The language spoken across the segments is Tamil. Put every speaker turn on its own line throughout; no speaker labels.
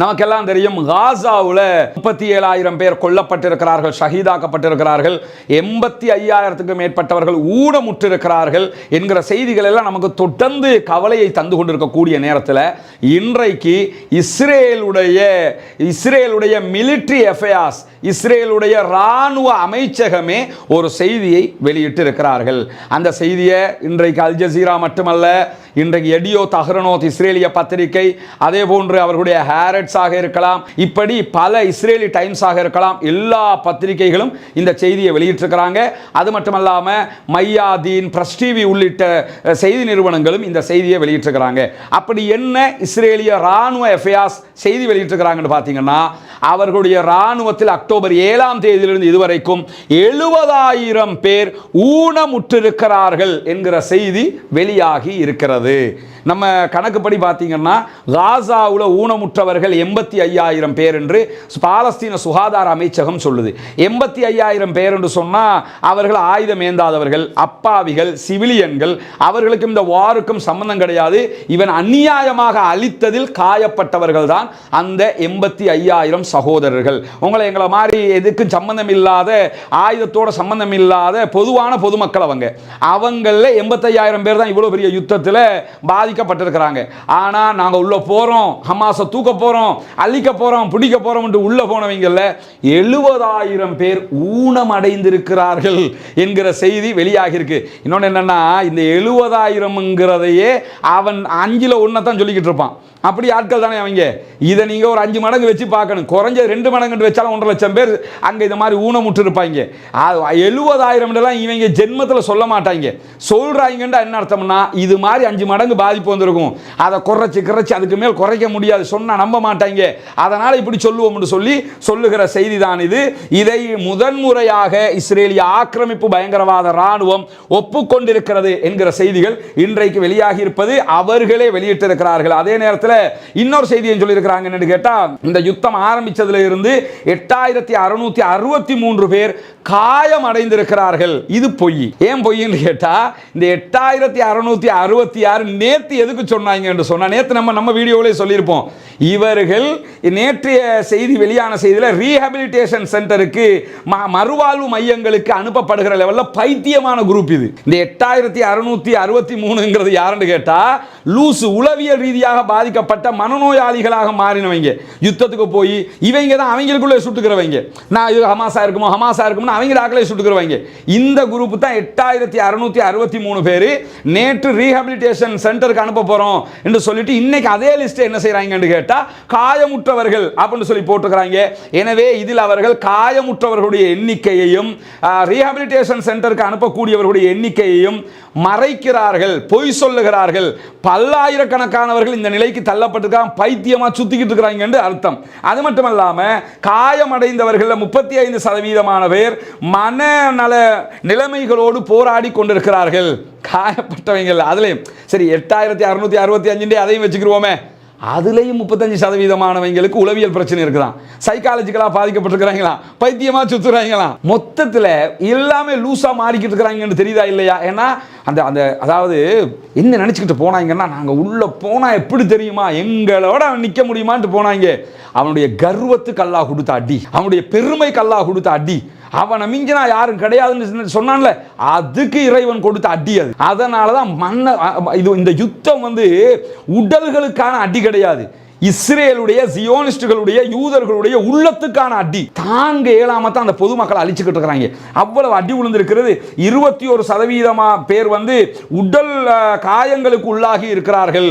நமக்கெல்லாம் தெரியும் காசாவில் முப்பத்தி ஏழாயிரம் பேர் கொல்லப்பட்டிருக்கிறார்கள் ஷஹீதாக்கப்பட்டிருக்கிறார்கள். எண்பத்தி ஐயாயிரத்துக்கும் மேற்பட்டவர்கள் ஊனமுற்றிருக்கிறார்கள் என்கிற செய்திகள் எல்லாம் நமக்கு தொடர்ந்து கவலையை தந்து கொண்டிருக்கக்கூடிய நேரத்தில் இன்றைக்கு இஸ்ரேலுடைய இஸ்ரேலுடைய மிலிட்ரி எஃபேர்ஸ் இஸ்ரேலுடைய இராணுவ அமைச்சகமே ஒரு செய்தியை வெளியிட்டு இருக்கிறார்கள் அந்த செய்தியை இன்றைக்கு அல் ஜசீரா மட்டுமல்ல இன்றைக்கு எடியோ தஹ்ரனோத் இஸ்ரேலிய பத்திரிகை அதே போன்று அவர்களுடைய ஹேரட்ஸாக இருக்கலாம். இப்படி பல இஸ்ரேலி டைம்ஸாக இருக்கலாம். எல்லா பத்திரிகைகளும் இந்த செய்தியை வெளியிட்டிருக்கிறாங்க. அது மட்டுமல்லாமல் மையாதீன் பிரஸ் டிவி உள்ளிட்ட செய்தி நிறுவனங்களும் இந்த செய்தியை வெளியிட்டிருக்கிறாங்க. அப்படி என்ன இஸ்ரேலிய ராணுவ எஃப்ஐஆர்ஸ் செய்தி வெளியிட்டிருக்கிறாங்கன்னு பார்த்தீங்கன்னா அவர்களுடைய ராணுவத்தில் அக்டோபர் ஏழாம் தேதியிலிருந்து இதுவரைக்கும் எழுபதாயிரம் பேர் ஊனமுற்றிருக்கிறார்கள் என்கிற செய்தி வெளியாகி இருக்கிறது. நம்ம கணக்குப்படி பார்த்தீங்கன்னா காசாவில் ஊனமுற்றவர்கள் எண்பத்தி ஐயாயிரம் பேர் என்று பாலஸ்தீன சுகாதார அமைச்சகம் சொல்லுது. எண்பத்தி ஐயாயிரம் பேர் என்று சொன்னால் அவர்கள் ஆயுதம் ஏந்தாதவர்கள் அப்பாவிகள் சிவிலியன்கள் அவர்களுக்கும் இந்த வாருக்கும் சம்பந்தம் கிடையாது. இவன் அந்நியாயமாக அழித்ததில் காயப்பட்டவர்கள் தான் அந்த எண்பத்தி ஐயாயிரம் சகோதரர்கள். உங்களை எங்களை மாதிரி எதுக்கும் சம்பந்தம் இல்லாத ஆயுதத்தோட சம்பந்தம் இல்லாத பொதுவான பொதுமக்கள் அவங்க. அவங்களில் எண்பத்தையாயிரம் பேர் தான் இவ்வளோ பெரிய யுத்தத்தில் பாதிக்கப்பட்டிருக்கிறாங்க. ஆனால் நாங்கள் உள்ளே போகிறோம் ஹமாஸை தூக்க போகிறோம் அழிக்க போகிறோம் பிடிக்க போகிறோம்ட்டு உள்ளே போனவங்களில் எழுபதாயிரம் பேர் ஊனம் அடைந்திருக்கிறார்கள் என்கிற செய்தி வெளியாகியிருக்கு. இன்னொன்று என்னென்னா இந்த எழுபதாயிரம்ங்கிறதையே அவன் அஞ்சில் ஒன்றை தான் சொல்லிக்கிட்டு இருப்பான். அப்படி ஆட்கள் தானே அவங்க. இதை நீங்கள் ஒரு அஞ்சு மடங்கு வச்சு பார்க்கணும். குறைஞ்ச ரெண்டு மடங்கு வச்சாலும் ஒன்றரை லட்சம் பேர் அங்கே இந்த மாதிரி ஊனம் இருப்பாங்க எழுபதாயிரம் இவங்க ஜென்மத்தில் சொல்ல மாட்டாங்க. சொல்கிறாங்கன்றா என்ன அர்த்தம்னா இது மாதிரி அஞ்சு மடங்கு பாதிப்பு பாதிப்பு வந்திருக்கும். அதை குறைச்சி குறைச்சி அதுக்கு மேல் குறைக்க முடியாது. சொன்னால் நம்ப மாட்டாங்க. அதனால் இப்படி சொல்லுவோம்னு சொல்லி சொல்லுகிற செய்தி தான் இது. இதை முதன்முறையாக இஸ்ரேலிய ஆக்கிரமிப்பு பயங்கரவாத இராணுவம் ஒப்புக்கொண்டிருக்கிறது என்கிற செய்திகள் இன்றைக்கு வெளியாகி இருப்பது அவர்களே வெளியிட்டிருக்கிறார்கள். அதே நேரத்தில் இன்னொரு செய்தியை சொல்லியிருக்கிறாங்க. என்னன்னு கேட்டால் இந்த யுத்தம் ஆரம்பிச்சதுல இருந்து எட்டாயிரத்தி அறுநூத்தி அறுபத்தி மூன்று பேர் காயம் அடைந்திருக்கிறார்கள். இது பொய். ஏன் பொய்ன்னு கேட்டால் இந்த எட்டாயிரத்தி அறுநூத்தி அறுபத்தி ஆறு நேற்று நேற்று எதுக்கு சொன்னாங்க என்று சொன்னால் நேற்று நம்ம நம்ம வீடியோவிலே சொல்லியிருப்போம். இவர்கள் நேற்றைய செய்தி வெளியான செய்தியில் ரீஹபிலிட்டேஷன் சென்டருக்கு ம- மறுவாழ்வு மையங்களுக்கு அனுப்பப்படுகிற லெவலில் பைத்தியமான குரூப் இது. இந்த எட்டாயிரத்தி அறுநூற்றி அறுபத்தி மூணுங்கிறது யாருன்னு கேட்டால் லூசு உளவியல் ரீதியாக பாதிக்கப்பட்ட மனநோயாளிகளாக மாறினவங்க. யுத்தத்துக்கு போய் இவங்க தான் அவங்களுக்குள்ளே சுட்டுக்கிறவங்க. நான் இது ஹமாசா இருக்குமோ ஹமாசா இருக்குமோ அவங்க டாக்களே சுட்டுக்கிறவங்க. இந்த குரூப் தான் எட்டாயிரத்தி அறுநூற்றி அறுபத்தி மூணு பேர் நேற்று ரீஹபிலிட்டேஷன் சென்டருக்கு அனுப்ப போகிறோம் என்று சொல்லிட்டு இன்னைக்கு அதே லிஸ்ட் என்ன செய்கிறாங்கன்னு கேட்டால் காயமுற்றவர்கள் அப்படின்னு சொல்லி போட்டுக்கிறாங்க எனவே இதில் அவர்கள் காயமுற்றவர்களுடைய எண்ணிக்கையையும் ரீஹபிலிட்டேஷன் சென்டருக்கு அனுப்பக்கூடியவர்களுடைய எண்ணிக்கையையும் மறைக்கிறார்கள் பொய் சொல்லுகிறார்கள். பல்லாயிரக்கணக்கானவர்கள் இந்த நிலைக்கு தள்ளப்பட்டிருக்காங்க பைத்தியமாக சுத்திக்கிட்டு இருக்கிறாங்க என்று அர்த்தம். அது மட்டும் இல்லாமல் காயமடைந்தவர்களில் முப்பத்தி ஐந்து சதவீதமான பேர் மனநல நிலைமைகளோடு போராடி கொண்டிருக்கிறார்கள். காயப்பட்டவங்கள் அதுலேயும் சரி எட்டாயிரத்தி அறுநூத்தி அறுபத்தி அஞ்சுண்டே அதையும் வச்சுக்கிருவோமே. அதுலேயும் முப்பத்தஞ்சு சதவீதமானவங்களுக்கு உளவியல் பிரச்சனை இருக்குதான். சைக்காலஜிக்கலாக பாதிக்கப்பட்டிருக்கிறாங்களா? பைத்தியமாக சுற்றுறாங்களா மொத்தத்தில் எல்லாமே லூஸாக மாறிக்கிட்டு இருக்கிறாங்கன்னு தெரியுதா இல்லையா? ஏன்னா அந்த அந்த அதாவது என்ன நினச்சிக்கிட்டு போனாங்கன்னா நாங்கள் உள்ளே போனால் எப்படி தெரியுமா? எங்களோட அவன் நிற்க முடியுமான்ட்டு போனாங்க. அவனுடைய கர்வத்துக்கு அல்லாஹ் கொடுத்த அடி. அவனுடைய பெருமை கல்லாக கொடுத்த அடி. அவனை மிஞ்சினா யாரும் கிடையாதுன்னு சொன்னான்ல. அதுக்கு இறைவன் கொடுத்த அடி அது. அதனால தான் மன்ன இது இந்த யுத்தம் வந்து உடல்களுக்கான அடி கிடையாது. இஸ்ரேலுடைய சியோனிஸ்டுகளுடைய யூதர்களுடைய உள்ளத்துக்கான அடி. தாங்க இயலாம தான் அந்த பொதுமக்களை அழிச்சுக்கிட்டு இருக்கிறாங்க. அவ்வளவு அடி விழுந்திருக்கிறது இருபத்தி ஒரு சதவீதமா பேர் வந்து உடல் காயங்களுக்கு உள்ளாகி இருக்கிறார்கள்.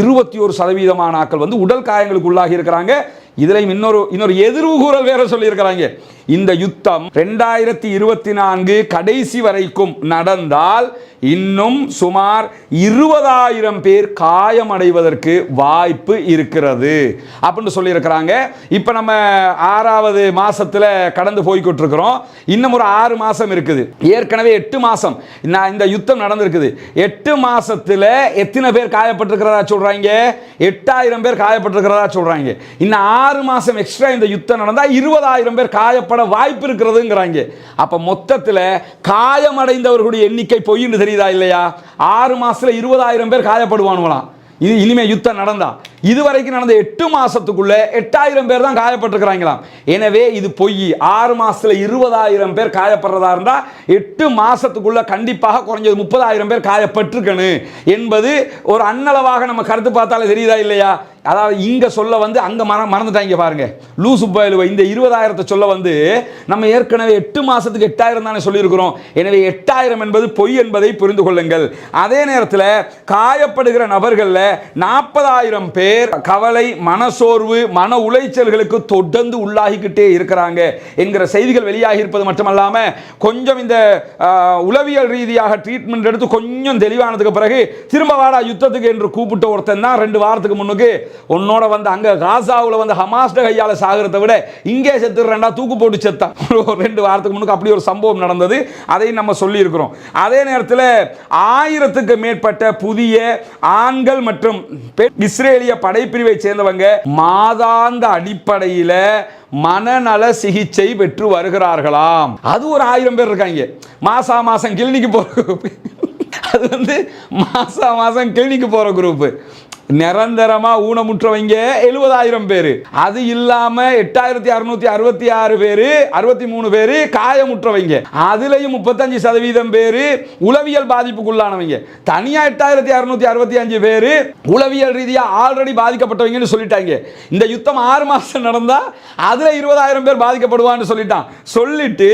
இருபத்தி ஒரு சதவீதமான ஆக்கள் வந்து உடல் காயங்களுக்கு உள்ளாகி இருக்கிறாங்க. இதுலையும் இன்னொரு இன்னொரு எதிர்வுகூறல் வேற சொல்லியிருக்கிறாங்க. இந்த யுத்தம் ரெண்டாயிரத்தி இருபத்தி நான்கு கடைசி வரைக்கும் நடந்தால் இன்னும் சுமார் இருபதாயிரம் பேர் காயமடைவதற்கு வாய்ப்பு இருக்கிறது. அப்படின்னு சொல்லியிருக்கிறாங்க. இப்போ நம்ம ஆறாவது மாதத்தில் கடந்து போய்கிட்டு இருக்கிறோம் இன்னும் ஒரு ஆறு மாதம் இருக்குது. ஏற்கனவே எட்டு மாதம் நான் இந்த யுத்தம் நடந்திருக்குது. எட்டு மாதத்தில் எத்தனை பேர் காயப்பட்டிருக்கிறதா சொல்கிறாங்க எட்டாயிரம் பேர் காயப்பட்டிருக்கிறதா சொல்கிறாங்க இன்னும் ஆறு மாசம் எக்ஸ்ட்ரா இந்த யுத்தம் நடந்தா இருபதாயிரம் பேர் காயப்பட வாய்ப்பு இருக்கிறதுங்கிறாங்க. அப்ப மொத்தத்தில் காயமடைந்தவர்களுடைய எண்ணிக்கை பொய்ன்னு தெரியுதா இல்லையா? ஆறு மாசத்துல இருபதாயிரம் பேர் காயப்படுவானுங்களாம். இது இனிமேல் யுத்தம் நடந்தா. இதுவரைக்கும் நடந்த எட்டு மாதத்துக்குள்ளே எட்டாயிரம் பேர் தான் காயப்பட்டிருக்கிறாங்களாம். எனவே இது பொய். ஆறு மாதத்தில் இருபதாயிரம் பேர் காயப்படுறதா இருந்தால் எட்டு மாதத்துக்குள்ளே கண்டிப்பாக குறைஞ்சது முப்பதாயிரம் பேர் காயப்பட்டிருக்கணும் என்பது ஒரு அன்னளவாக நம்ம கருத்து பார்த்தாலே தெரியுதா இல்லையா? அதாவது இங்கே சொல்ல வந்து அங்கே மற மறந்துட்டாங்க பாருங்க. லூசு பயலுவை இந்த இருபதாயிரத்தை சொல்ல வந்து நம்ம ஏற்கனவே எட்டு மாதத்துக்கு எட்டாயிரம் தானே சொல்லியிருக்கிறோம். எனவே எட்டாயிரம் என்பது பொய் என்பதை புரிந்து கொள்ளுங்கள். அதே நேரத்தில் காயப்படுகிற நபர்களில் நாற்பதாயிரம் பேர் கவலை மனசோர்வு மன உளைச்சல்களுக்கு தொடர்ந்து உள்ளாகிக்கிட்டே இருக்கிறாங்க என்கிற செய்திகள் வெளியாகி இருப்பது மட்டுமல்லாம கொஞ்சம் இந்த உளவியல் ரீதியாக ட்ரீட்மெண்ட் எடுத்து கொஞ்சம் தெளிவானதுக்கு பிறகு திரும்ப வாடா யுத்தத்துக்கு என்று கூப்பிட்ட ஒருத்தன் தான் ரெண்டு வாரத்துக்கு முன்னுக்கு உன்னோட வந்து அங்க காசாவில் வந்து ஹமாஸ்ட கையால சாகிறத விட இங்கே செத்துறேன்டா தூக்கு போட்டு செத்தான். ஒரு ரெண்டு வாரத்துக்கு முன்னுக்கு அப்படி ஒரு சம்பவம் நடந்தது. அதையும் நம்ம சொல்லியிருக்கிறோம். அதே நேரத்தில் ஆயிரத்துக்கு மேற்பட்ட புதிய ஆண்கள் மற்றும் இஸ்ரேலிய படைப்பிரிவை சேர்ந்தவங்க மாதாந்த அடிப்படையில் மனநல சிகிச்சை பெற்று வருகிறார்களாம். அது ஒரு ஆயிரம் பேர் இருக்காங்க. மாசா மாசம் கிளினிக்கு போற அது வந்து மாசா மாசம் கிளினிக்கு போற குரூப் நிரந்தரமா ஊனமுற்றவங்க எழுபதாயிரம் பேர். அது இல்லாம எட்டாயிரத்தி அறுநூத்தி அறுபத்தி ஆறு பேரு அறுபத்தி மூணு பேரு காயமுற்றவங்க. அதுலயும் முப்பத்தஞ்சு சதவீதம் பேரு உளவியல் பாதிப்புக்குள்ளானவங்க. தனியா எட்டாயிரத்தி அறுநூத்தி அறுபத்தி அஞ்சு பேரு உளவியல் ரீதியா ஆல்ரெடி பாதிக்கப்பட்டவங்கன்னு சொல்லிட்டாங்க. இந்த யுத்தம் ஆறு மாசம் நடந்தா அதுல இருபதாயிரம் பேர் பாதிக்கப்படுவான்னு சொல்லிட்டான். சொல்லிட்டு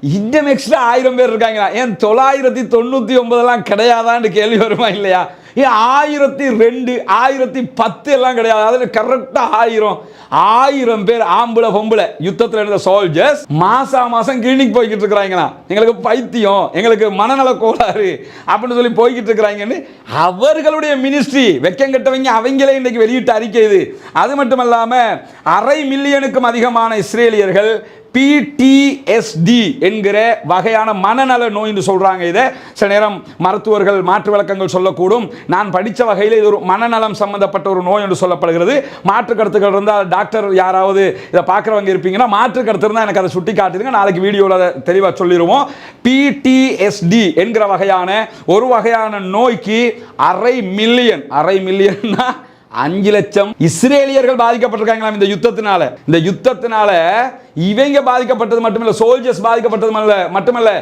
இன்னும் எக்ஸ்ட்ரா ஆயிரம் பேர் இருக்காங்களா? ஏன் தொள்ளாயிரத்தி தொண்ணூத்தி ஒன்பதெல்லாம் கிடையாதான்னு கேள்வி வருமா இல்லையா? ஏன் ஆயிரத்தி ரெண்டு ஆயிரத்தி பத்து எல்லாம் கிடையாது. அதில் கரெக்டாக ஆயிரம். ஆயிரம் பேர் ஆம்பளை பொம்பளை. யுத்தத்தில் இருந்த சோல்ஜர்ஸ் மாசா மாசம் கிளினிக் போய்கிட்டு இருக்கிறாங்களா எங்களுக்கு பைத்தியம் எங்களுக்கு மனநல கோளாறு அப்படின்னு சொல்லி போய்கிட்டு இருக்கிறாங்கன்னு அவர்களுடைய மினிஸ்ட்ரி வெக்கங்கட்டவங்க அவங்களே இன்றைக்கு வெளியிட்ட அறிக்கை இது. அது மட்டும் இல்லாமல் அரை மில்லியனுக்கும் அதிகமான இஸ்ரேலியர்கள் பிடிஎஸ்டி என்கிற வகையான மனநல நோய் என்று சொல்கிறாங்க இதை. சில நேரம் மருத்துவர்கள் மாற்று விளக்கங்கள் சொல்லக்கூடும். நான் படித்த வகையில் இது ஒரு மனநலம் சம்மந்தப்பட்ட ஒரு நோய் என்று சொல்லப்படுகிறது. மாற்று கருத்துக்கள் இருந்தால் டாக்டர் யாராவது இதை பார்க்குறவங்க இருப்பீங்கன்னா மாற்று கருத்து இருந்தால் எனக்கு அதை சுட்டி காட்டிடுங்க. நாளைக்கு வீடியோவில் அதை தெளிவாக சொல்லிடுவோம். பிடிஎஸ்டி என்கிற வகையான ஒரு வகையான நோய்க்கு அரை மில்லியன் அரை மில்லியன்னா அஞ்சு லட்சம் இஸ்ரேலியர்கள் பாதிக்கப்பட்டிருக்காங்களாம் இந்த யுத்தத்தினால? இந்த யுத்தத்தினால இவங்க பாதிக்கப்பட்டது மட்டுமில்ல சோல்ஜர்ஸ் பாதிக்கப்பட்டது மட்டுமல்ல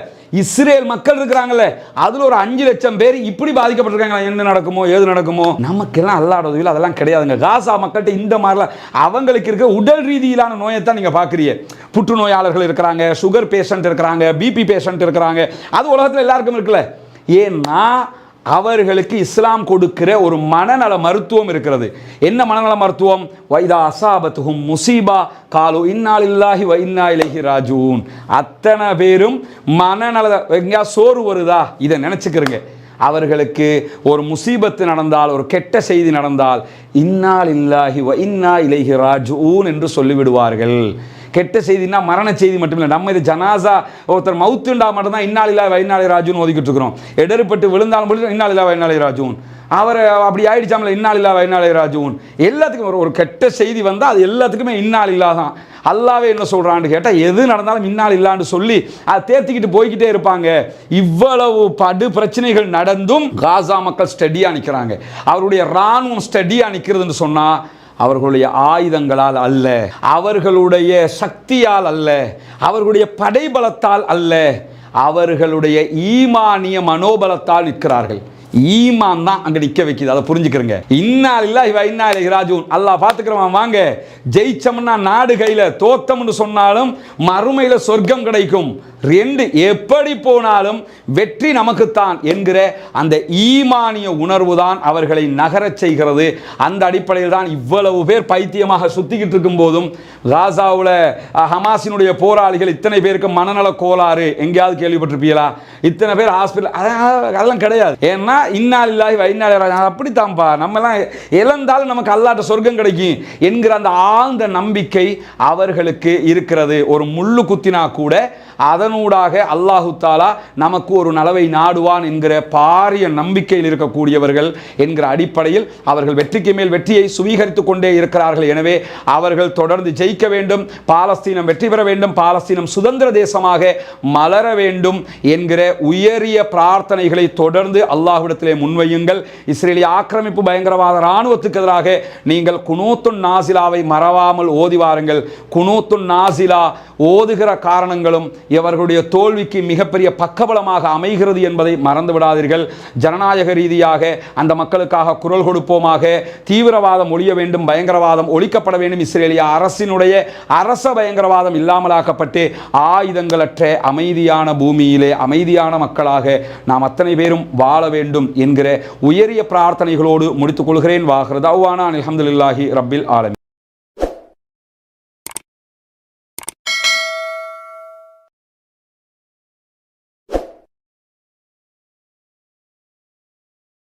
இஸ்ரேல் மக்கள் இருக்கிறாங்கல்ல அதுல ஒரு அஞ்சு லட்சம் பேர் இப்படி பாதிக்கப்பட்டிருக்காங்களா? என்ன நடக்குமோ ஏது நடக்குமோ? நமக்கெல்லாம் அல்லாட உதவியில் அதெல்லாம் கிடையாதுங்க. காசா மக்கள்கிட்ட இந்த மாதிரிலாம் அவங்களுக்கு இருக்க உடல் ரீதியிலான நோயை தான் நீங்கள் பார்க்குறீங்க. புற்றுநோயாளர்கள் இருக்கிறாங்க சுகர் பேஷண்ட் இருக்கிறாங்க பிபி பேஷண்ட் இருக்கிறாங்க. அது உலகத்தில் எல்லாருக்கும் இருக்குல்ல. ஏன்னா அவர்களுக்கு இஸ்லாம் கொடுக்கிற ஒரு மனநல மருத்துவம் இருக்கிறது. என்ன மனநல மருத்துவம்? வைதா அசாபத்துகும் முசீபா. காலு இன்னாலில்லாஹி வ இன்னா இலைஹி ராஜூன். அத்தனை பேரும் மனநல எங்கேயா சோறு வருதா? இதை நினச்சிக்கிறங்க அவர்களுக்கு ஒரு முசீபத்து நடந்தால் ஒரு கெட்ட செய்தி நடந்தால் இன்னால் இல்லாஹி வ இன்னா இலைஹி ராஜூன் என்று சொல்லிவிடுவார்கள். கெட்ட செய்தினா மரண செய்தி மட்டும் இல்லை நம்ம இது ஜனாசா ஒருத்தர் மவுத்துண்டா மட்டும்தான் இன்னால் இல்லா வைநாளி ராஜுன்னு ஒதுக்கிட்டு இருக்கிறோம் இடர்பட்டு விழுந்தாலும் மட்டும் இன்னால் வைநாளி ராஜுன் அவர் அப்படி ஆயிடுச்சாமல இன்னால் இல்லா வைநாளி ராஜுன் எல்லாத்துக்கும் ஒரு ஒரு கெட்ட செய்தி வந்தால் அது எல்லாத்துக்குமே இன்னால் இல்லாதான் அல்லாவே என்ன சொல்கிறான்னு கேட்டால் எது நடந்தாலும் இன்னால் இல்லான்னு சொல்லி அதை தேர்த்திக்கிட்டு போய்கிட்டே இருப்பாங்க. இவ்வளவு படு பிரச்சனைகள் நடந்தும் காசா மக்கள் ஸ்டடியாக நிற்கிறாங்க அவருடைய இராணுவம் ஸ்டடியாக நிற்கிறதுன்னு சொன்னால் அவர்களுடைய ஆயுதங்களால் அல்ல அவர்களுடைய சக்தியால் அல்ல அவர்களுடைய படைபலத்தால் அல்ல அவர்களுடைய ஈமானிய மனோபலத்தால் நிற்கிறார்கள். ஈமான் தான் அங்கே நிற்க வைக்குது. அதை புரிஞ்சுக்கிறங்க. இன்னால் இல்லை இவ இன்னால் ராஜூன் அல்லா பார்த்துக்கிறவன் வாங்க ஜெயிச்சோம்னா நாடு கையில் தோத்தம்னு சொன்னாலும் மறுமையில் சொர்க்கம் கிடைக்கும். ரெண்டு எப்படி போனாலும் வெற்றி நமக்குத்தான் என்கிற அந்த ஈமானிய உணர்வு தான் அவர்களை நகரச் செய்கிறது. அந்த அடிப்படையில் தான் இவ்வளவு பேர் பைத்தியமாக சுத்திக்கிட்டு இருக்கும் போதும் காசாவில் ஹமாஸினுடைய போராளிகள் இத்தனை பேருக்கு மனநல கோளாறு. எங்கேயாவது கேள்விப்பட்டிருப்பீங்களா? இத்தனை பேர் ஹாஸ்பிட்டல் அதெல்லாம் கிடையாது. ஏன்னா இன்னால் இல்லாஹி வைநாள் அப்படித்தான்ப்பா. நம்மலாம் இழந்தாலும் நமக்கு அல்லாட்ட சொர்க்கம் கிடைக்கும் என்கிற அந்த ஆழ்ந்த நம்பிக்கை அவர்களுக்கு இருக்கிறது. ஒரு முள்ளு குத்தினா கூட அதனூடாக அல்லாஹு தாலா நமக்கு ஒரு நலவை நாடுவான் என்கிற பாரிய நம்பிக்கையில் இருக்கக்கூடியவர்கள் என்கிற அடிப்படையில் அவர்கள் வெற்றிக்கு மேல் வெற்றியை சுவீகரித்துக் கொண்டே இருக்கிறார்கள். எனவே அவர்கள் தொடர்ந்து ஜெயிக்க வேண்டும் பாலஸ்தீனம் வெற்றி பெற வேண்டும் பாலஸ்தீனம் சுதந்திர தேசமாக மலர வேண்டும் என்கிற உயரிய பிரார்த்தனைகளை தொடர்ந்து அல்லாஹ்விடத்திலே முன்வையுங்கள். இஸ்ரேலிய ஆக்கிரமிப்பு பயங்கரவாத இராணுவத்துக்கு எதிராக நீங்கள் குனூத்துன் நாசிலாவை மறவாமல் ஓதி வாருங்கள். குனூத்துன் நாசிலா ஓதுகிற காரணங்களும் இவர்களுடைய தோல்விக்கு மிகப்பெரிய பக்கபலமாக அமைகிறது என்பதை மறந்து விடாதீர்கள் ஜனநாயக ரீதியாக அந்த மக்களுக்காக குரல் கொடுப்போமாக. தீவிரவாதம் ஒழிய வேண்டும் பயங்கரவாதம் ஒழிக்கப்பட வேண்டும். இஸ்ரேலிய அரசினுடைய அரச பயங்கரவாதம் இல்லாமலாக்கப்பட்டு ஆயுதங்களற்ற அமைதியான பூமியிலே அமைதியான மக்களாக நாம் அத்தனை பேரும் வாழ வேண்டும் என்கிற உயரிய பிரார்த்தனைகளோடு முடித்துக் கொள்கிறேன். வாகிறது அவ்வானா அலமதுல்லாஹி ரப்பில் ஆலமி